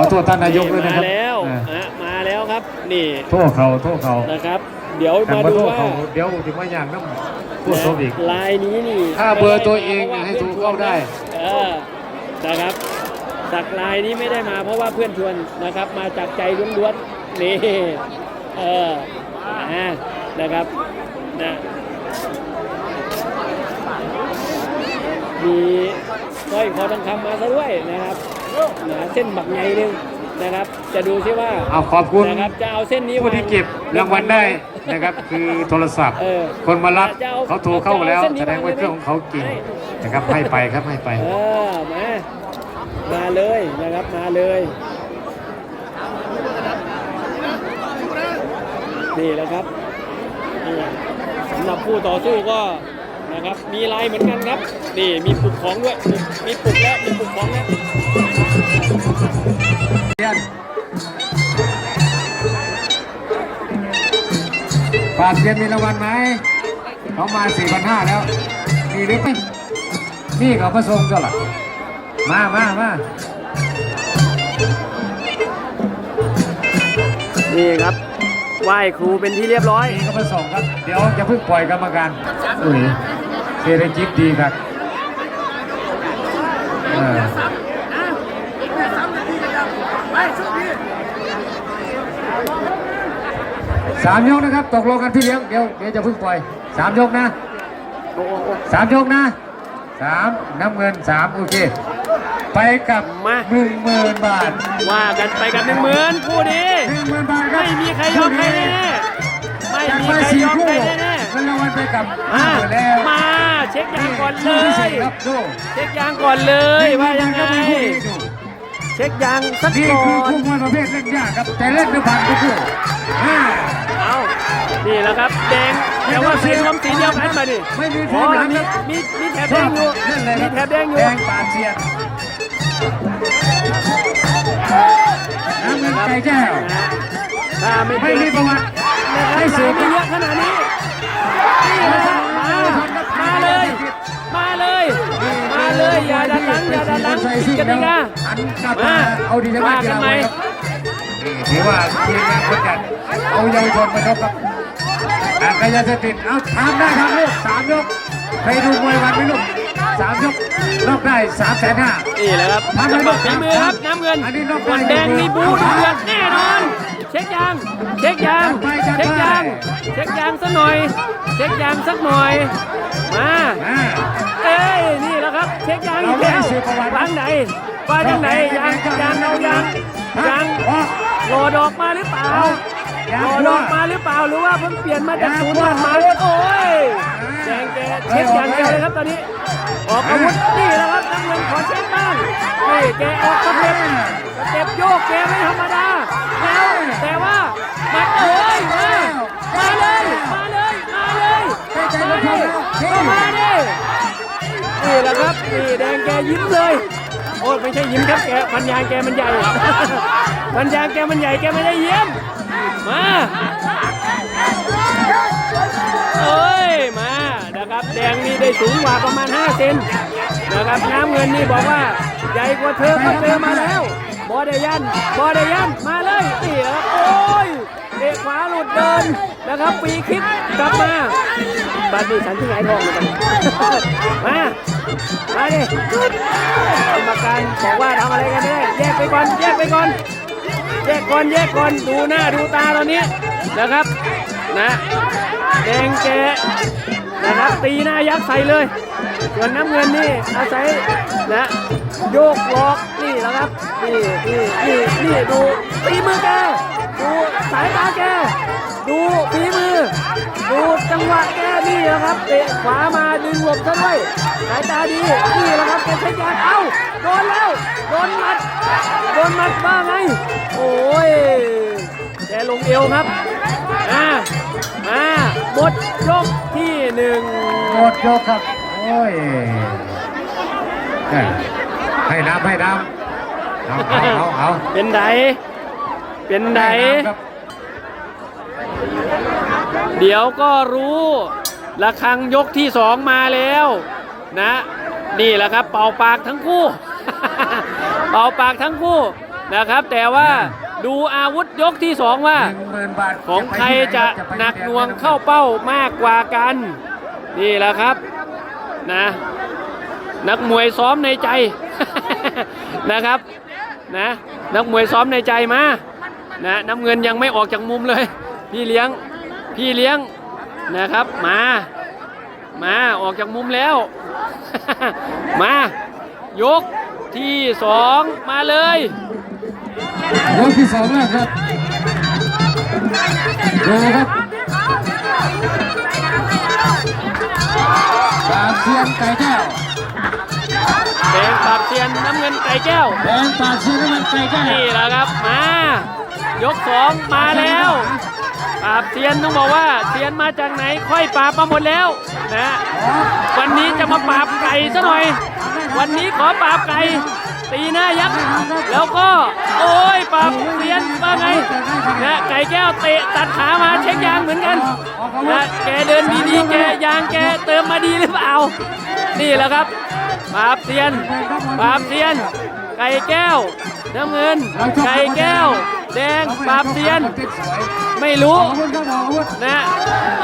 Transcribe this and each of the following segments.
อโทษท่านนายกด้วยนะคมารับแล้วอ่าฮะมาแล้วครับ นี่ โทษเขาโทษเขานะครับ เดี๋ยวทางมามาดูโทษว่าเขาเดี๋ยวถึงว่าอย่างนั้นพูดโทษอีกลายนี้นี่ถ้าเบอร์ตัวเองให้โทรเข้าได้เออนะครับสักลายนี้ไม่ได้มาเพราะว่าเพื่อนชวนนะครับ มาจากใจล้วนๆนี่เอออ่านะครับนะมีสร้อยคอทองคำมาซะด้วยนะครับนะ เส้นบักใหญ่หนึงนะครับ จะดูซิว่าเอาขอบคุณนะครับจะเอาเส้นนี้ผู้ที่เก็บรางวัลได้นะครับ คือโทรศัพท์เออคนมารับจะอเขาโทรเข้าแล้วจะอส้นนี้แสดงว่าเครื่องของเขาจริงนะครับให้ไปครับให้ไปเออมามาเลยนะครับมาเลยนี่แหละครับนี่สำหรับผู้ต่อสู้ก็ นะครับ มีลายเหมือนกันครับ นี่มีปลุกของด้วย มีปลุกแล้ว มีปลุกของแล้วฝากเรียนมีรางวัลไหมเขามาสี่พันห้าแล้ว มีหรือไม่นี่เขาประสงค์ก็ล่ะมามามานี่ครับไหว้ครูเป็นที่เรียบร้อยนี่ก็ประสงค์ครับ เดี๋ยวจะเพิ่งปล่อยกรรมการอุ้ย เศรษฐกิจดีครับเออสามยกนะครับ ตกลงกันพี่เลี้ยงเดี๋ยวเดี๋ยวจะเพิ่งปล่อยสามยกนะสามยกนะสามน้ำเงินสามโอเค ไปกับมาหนึ่งหมื่นบาท ว่ากันไปกันหนึ่งหมื่นคู่นี้หนึ่งหมื่นบาทครับไม่มีใครยอมใครแน่ๆไม่จากมีไปใครสี่ยอมคู่ใครแน่เงินรางวัลไปกับๆห้ามาหมื่นแล้วมา เช็คยางก่อนเลคู่พิเศยษครับดูเช็คยางก่อนเลยว่ายังไงนี่คือคู่นี้ดูเช็คยางสักนี่ก่คืออนคู่มวยประเภทเล่นยากครับ แต่เล่นด้วยพันทุกคู่ห้าเอานี่แหละครับแดงแต่ว่าสีรวมสีเดียวกันมาดิไม่มีอ๋แถอบหลังมีครับมีมีแถบแดงอยู่นั่นเลยมีครับแถบแดงอยู่ แดงปาดเสียนน้ำเงินไก่แก้วนะถ้าไม่ไม่เจมีอประวัตินะครับไม่ไม่เสียเยอะขนาดนี้นี่ อย่าดันหลังอย่าดันหลังใส่ผิดสู้กติกาหันกลับมาเอาดีจังหวะว่ากีกันไหมนี่ถือว่าทีมงานคนจัดเอาเยาวชนมาชกครับอากายาเสพติดเอาทำได้ครับลูกสามยกเคยดูมวยวันไหมลูกสามยกนอกได้สามแสนห้านี่แหละครับทำไมจังหวะไม่ฝีมือครับน้ำเงินอันนี้นอกไปส่วนแดงนี่บูดเดือดแน่นอนเช็คยางเช็คยางเช็คยางเช็คยางสักหน่อย เช็คยางสักหน่อยมา เอ้ยนี่แหละครับ เช็คยางอีกแล้วเราไม่ได้เสียประวัติทางไหนไปทางไหนยางยางเอายางยางออกโหลดออกมาหรือเปล่ายางโหลดออกมาหรือเปล่าหรือว่าเพิ่งเปลี่ยนมาจากศูนย์มามาโอ้ยแดงแกเช็คอย่างเดียวเลยครับตอนนี้ ออกอาวุธนี่แหละครับน้ำเงินขอเช็คบ้างนี่แกออกสเต็ปสเต็ป แหละครับนี่แดงแกยิ้มเลยโอ้ไม่ใช่ยิ้มครับแกพันยางแกมันใหญ่พันยางแกมันใหญ่แกไม่ได้ยิ้มมาเอ้ยมานะครับแดงนี่ได้สูงกว่าประมาณ5เซนนะครับน้ำเงินนี่บอกว่าใหญ่กว่าเธอก็เจอมาแล้วบอดยันบอดยันมาเลยนี่นะครับโอ้ยเตะขวาหลุดเดินนะครับปีคิดกลับมาบัดนี้ฉันที่ไหนทองเหมือนกันมา มาดิกรรมการบอกว่าทำอะไรกันไม่ได้แยกไปก่อนแยกไปก่อนแยกก่อนแยกก่อนดูหน้าดูตาตอนนี้นะครับนะแดงแกนะครับตีหน้ายักษ์ใส่เลยส่วนน้ำเงินนี่อาศัยนะโยกหลอกนี่แหละครับนี่นี่นี่นี่ดูฝีมือแกดูสายตาแกดูฝีมือ ดูจังหวะแกนี่แหละครับเตะขวามาดึงหลบซะด้วยสายตาดีนี่แหละครับแกใช้ยางเอ้าโดนแล้วโดนหมัดโดนหมัดบ้าไงโอ้ยแกลงเอวครับอ่ามาหมดยกที่หนึ่งหมดยกครับโอ้ยแหม่ให้น้ำให้น้ำเอาเอาเอาเอาเป็นไดเป็นไดให้น้ำครับ เดี๋ยวก็รู้ระฆังยกที่สองมาแล้วนะ นี่แหละครับ เป่าปากทั้งคู่ เป่าปากทั้งคู่นะครับ แต่ว่าดูอาวุธยกที่สองว่า ของใครจะหนักหน่วงเข้าเป้ามากกว่ากัน นี่แหละครับนะนักมวยซ้อมในใจนะครับนะนักมวยซ้อมในใจมานะน้ำเงินยังไม่ออกจากมุมเลย พี่เลี้ยง พี่เลี้ยงนะครับ มา มาออกจากมุมแล้ว มายกที่สองมาเลยยกที่สองแล้วครับดูครับสามเซียนไก่แก้ว นน้ำเงินไก่แก้วแดงปากเซียนน้ำมันไก่แก้วนี่แหละครับมายกสองมาแล้วปราบเซียนต้องบอกว่าเซียนมาจากไหนค่อยปราบมาหมดแล้วนะวันนี้จะมาปราบไก่ซะหน่อย วันนี้ขอปราบไก่ตีหน้ายักษ์แล้วก็โอ้ยปราบเซียนว่าไงนะไก่แก้วเตะตัดขามาเช็คยางเหมือนกันนะแกเดินดีๆแกยางแกเติมมาดีหรือเปล่านี่แหละครับ ปราบเซียนปราบเซียน ไก่แก้ว น้ำเงิน ไก่แก้ว แดงปราบเซียน ไม่รู้อาวุธครับอาวุธนะ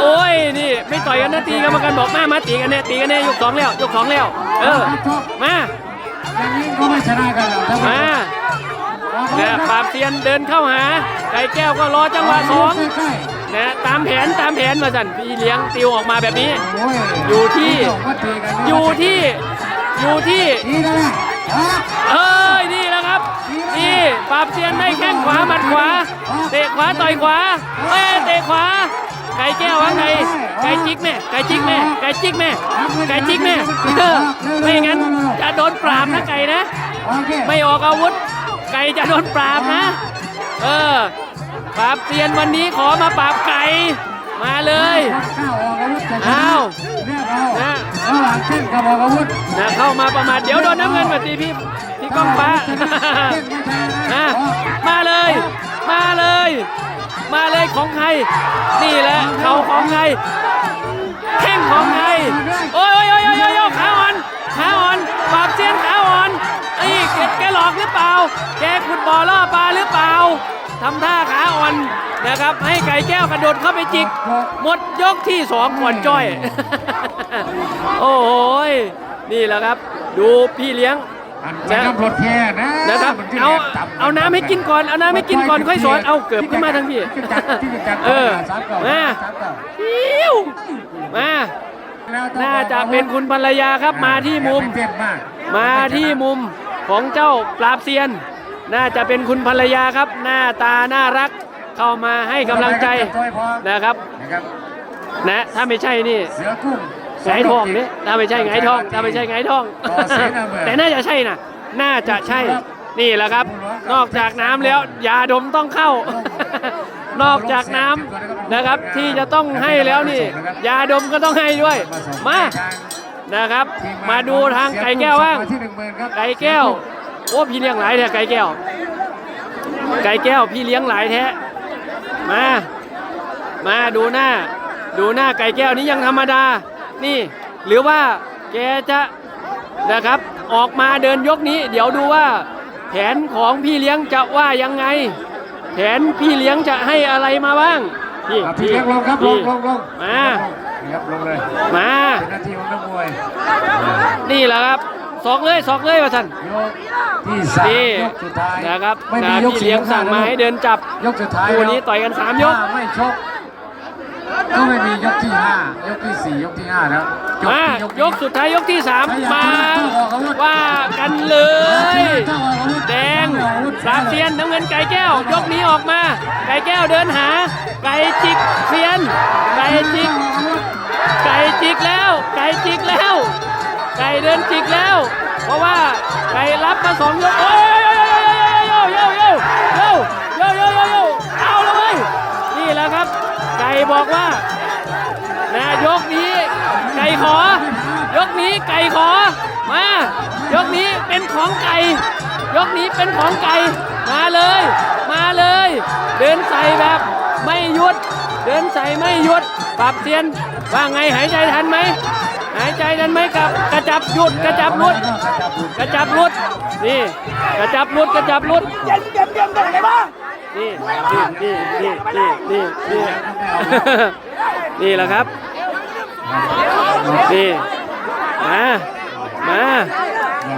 โอ้ย นี่ ไม่ต่อยกันนะตีกรรมการบอกมา มาตีกันแน่ตีกันแน่ยกสองแล้วยกสองแล้ว เออ มาอย่างนี้ก็ไม่ชนะกันหรอกท่านผู้ชมามเนี่ยปราบเซียนเดินเข้าหา ไก่แก้วก็รอจังหวะสองใกล้นะตามแผนตามแผนมาสั่นพี่เลี้ยงติวออกมาแบบนี้ๆโอ้อยู่ที่ว่าตีกันอยู่ที่ อยู่ที่ นี่นะฮะเอ้ยนี่แหละครับ นี่ปราบเซียนได้แข้งขวาหมัดขวา เตะขวาต่อยขวาเอ้ยเตะขวา ไก่แก้วว่าไงไก่จิกแม่ไก่จิกแม่ไก่จิกแม่ไก่จิกแม่เออไม่งั้นจะโดนปราบนะไก่นะ โอเคไม่ออกอาวุธ ไก่จะโดนปราบนะ เออปราบเซียนวันนี้ขอมาปราบไก่ มาเลยก้าวออกอาวุธจะชนะอ้าวเรียกเรา นะระหว่างเส้นกับออกอาวุธนะเข้ามาประมาทเดี๋ยวโดนน้ำเงินมาตีพี่พี่ก้องฟ้าเส้นไม่ชนะนะอะมาเลย มาเลย มาเลยของใครนี่แหละเขาของใครแข้งของใครโอ้ยโอ้ยโอ้ยโอ้ยโอ้ยโอ้ยขาอ่อนขาอ่อนปราบเซียนขาอ่อนไอ้แกแกหลอกหรือเปล่า แกขุดบ่อล่อปลาหรือเปล่าทำท่าขาอ่อนนะครับ ให้ไก่แก้วกระโดดเข้าไปจิก หมดยกที่สองก่อนจ้อย โอ้โหยนี่แหละครับ ดูพี่เลี้ยงอันจะนำรถแค่นะนะครับมันที่เอาแรงต่ำเอาน้ำให้กินก่อนเอาน้ำให้กินก่อนค่อยสอนเอาเกือบขึ้นมาทั้งพี่ที่จะจัดที่จะจัดเออสามเก่ามาสามเก่าอิ้วมาแล้วต้องน่าจะเป็นคุณภรรยาครับมาที่มุมอย่าไปเต้นมากมาที่มุมของเจ้าปราบเซียน น่าจะเป็นคุณภรรยาครับ หน้าตาน่ารักเข้ามาให้กำลังใจนะครับนะครับนะถ้าไม่ใช่นี่เสือกุ้ง ไงายทองนี่ถ้าไม่ใช่ไงายทองถ้าไม่ใช่ไงายทองต่อเสียนะเว้ยแต่น่าจะใช่นะน่าจะใช่ นี่แหละครับ นอกจากน้ำแล้วยาดมต้องเข้า นอกจากน้ำนะครับที่จะต้องให้แล้วนี่ ยาดมก็ต้องให้ด้วย มานะครับ มาดูทางไก่แก้วบ้างที่หนึ่งหมื่นครับไก่แก้วโอ้พี่เลี้ยงหลายแท้ไก่แก้ว ไก่แก้วพี่เลี้ยงหลายแท้มา มาดูหน้า ดูหน้าไก่แก้วนี้ยังธรรมดา นี่ หรือว่าแกจะนะครับออกมาเดินยกนี้ เดี๋ยวดูว่า แผนของพี่เลี้ยงจะว่ายังไง แผนพี่เลี้ยงจะให้อะไรมาบ้างพี่อะพี่เลี้ยงลงครับลงลงลงมานี่ครับลงเลยมา เป็นหน้าที่ของนักมวยนี่แหละครับสอกเลยสอกเลยว่าท่านยกที่สามนี่ยกสุดท้ายนะครับไม่มีนะยกพี่สี่เลี้ยงยกสั่งมาห้ให้เดินจับยกสุดท้ายคู่นี้แล้วต่อยกันสามยก ถ้ไม่ชก ก็ไม่มียกที่ห้ายกที่สี่ยกที่ห้าแล้วจบมาที่ยกสุดท้ายยกที่สามใครอยกมาชนะต้องออกอาวุธว่ากันเลยต้องออกอาวุธแดงต้องออกอาวุธปราบเซียนน้ำเงินไก่แก้ว ยกนี้ออกมา ไก่แก้วเดินหา ไก่จิกเซียน ไก่จิก ไก่จิกแล้ว ไก่จิกแล้ว ไก่เดินจิกแล้ว เพราะว่าไก่รับมาสองยกโอ้ย บอกว่านะยกนี้ไก่ขอ ยกนี้ไก่ขอ มา ยกนี้เป็นของไก่ ยกนี้เป็นของไก่ มาเลย มาเลย เดินใส่แบบไม่หยุด เดินใส่ไม่หยุด ปรับเตียน ว่าไงหายใจทันไหม หายใจดันไหมกับกระจับหยุดกระจับหลุด กระจับหลุด นี่ กระจับหลุดกระจับหลุด เย็นี่นี่ นี่นี่นี่นี่นี่นี่แหละครับ นี่ มา มา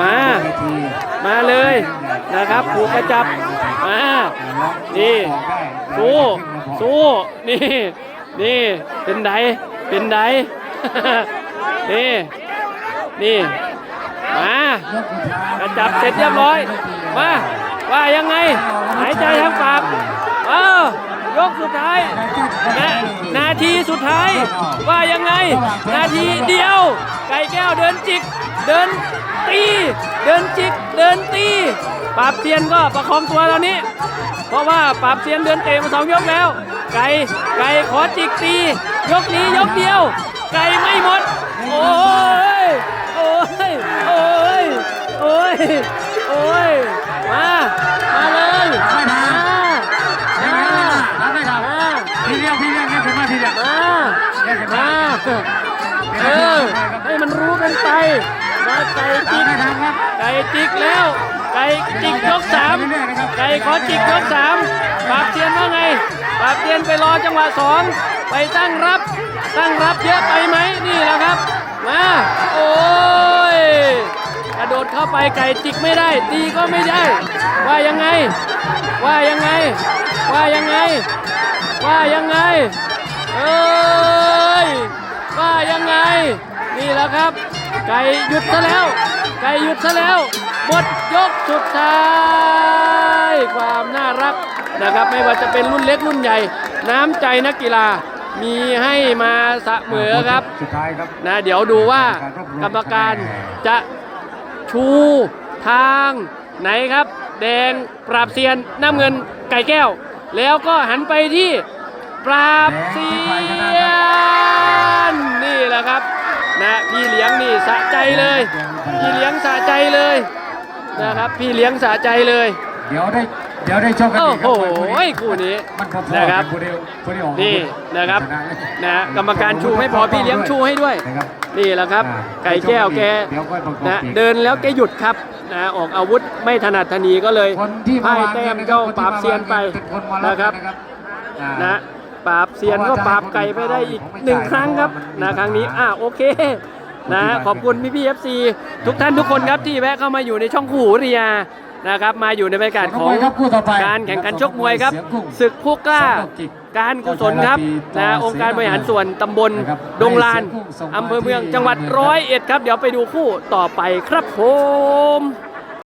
มา มาเลยนะครับผูกกระจับ มา นี่ สู้ สู้ นี่ นี่ เป็นไดเป็นไดนี่ นี่ มากระจับเสร็จเรียบร้อย มา ว่ายังไง หายใจทางปากเออยกสุดท้ายนานาทีสุดท้ายว่ายังไง นาทีเดียว ไก่แก้วเดินจิก เดินตี เดินจิก เดินตีปราบเซียนก็ประคองตัวตอนนี้ เพราะว่าปราบเซียนเดินเตะมาสองยกแล้ว ไก่ไก่ขอจิกตี ยกนี้ยกเดียว ไก่ไม่หมด โอ้ย โอ้ย โอ้ย โอ้ย เออ ให้มันรู้กันไปนะไก่จิกได้ครับครับไก่จิกแล้ว ไก่จิกยกสามไก่ขอจิกยกสามปราบเทียนว่าไงปราบเทียนไปรอจังหวะสองไปตั้งรับ ตั้งรับเยอะไปไหมนี่แหละครับ มา โอ้ย กระโดดเข้าไปไก่จิกไม่ได้ ตีก็ไม่ได้ ว่ายังไง ว่ายังไง ว่ายังไง ว่ายังไง เอ้ย ว่ายังไง นี่แหละครับ ไก่หยุดซะแล้ว ไก่หยุดซะแล้วหมดยกสุดท้าย ความน่ารักนะครับ ไม่ว่าจะเป็นรุ่นเล็กรุ่นใหญ่ น้ำใจนักกีฬามีให้มาเสมอครับสุดท้ายครับนะเดี๋ยวดูว่ากรรมการจะชูทางไหนครับ แดงปราบเซียนน้ำเงินไก่แก้ว แล้วก็หันไปที่ ปราบเซียนนี่แหละครับนะพี่เลี้ยงนี่สะใจเลย พี่เลี้ยงสะใจเลยนะครับพี่เลี้ยงสะใจเลย เดี๋ยวได้เดี๋ยวได้ชมกันโอ้อีกโหครับคู่นี้มันพอๆนะครับผู้เดียวผู้เดียวออกนี่นะครับนะกรรมการชูไม่พอพี่เลี้ยงชูให้ด้วยนะครับนี่แหละครับอ่าไก่แก้วแกเดี๋ยวค่อยประกอบนะอีกเดินแล้วแกหยุดครับนะออกอาวุธไม่ถนัดถนีก็เลยคนที่พ่ายแต้มเจ้าปราบเซียนไปเป็นคนมารับนะครับอ่านะ ปราบเซียนก็ปราบไก่ไปได้อีกหนึ่งครั้งครับนะครั้งนี้อะโอเคนะขอบคุณพี่พี่เอฟซีทุกท่านทุกคนครับที่แวะเข้ามาอยู่ในช่องคู่หูเรียนะครับมาอยู่ในบรรยากาศของครับคู่ต่อไปการแข่งขันชกมวยครับเสียงกุ้งศึกผู้กล้าสองดอกจิกการกุศลครับนะองค์การบริหารส่วนตำบลนะครับดงลานให้เสียงกุ้งส่งมาอำเภอเมืองที่จังหวัดร้อยเอ็ดครับ เดี๋ยวไปดูคู่ต่อไปครับผม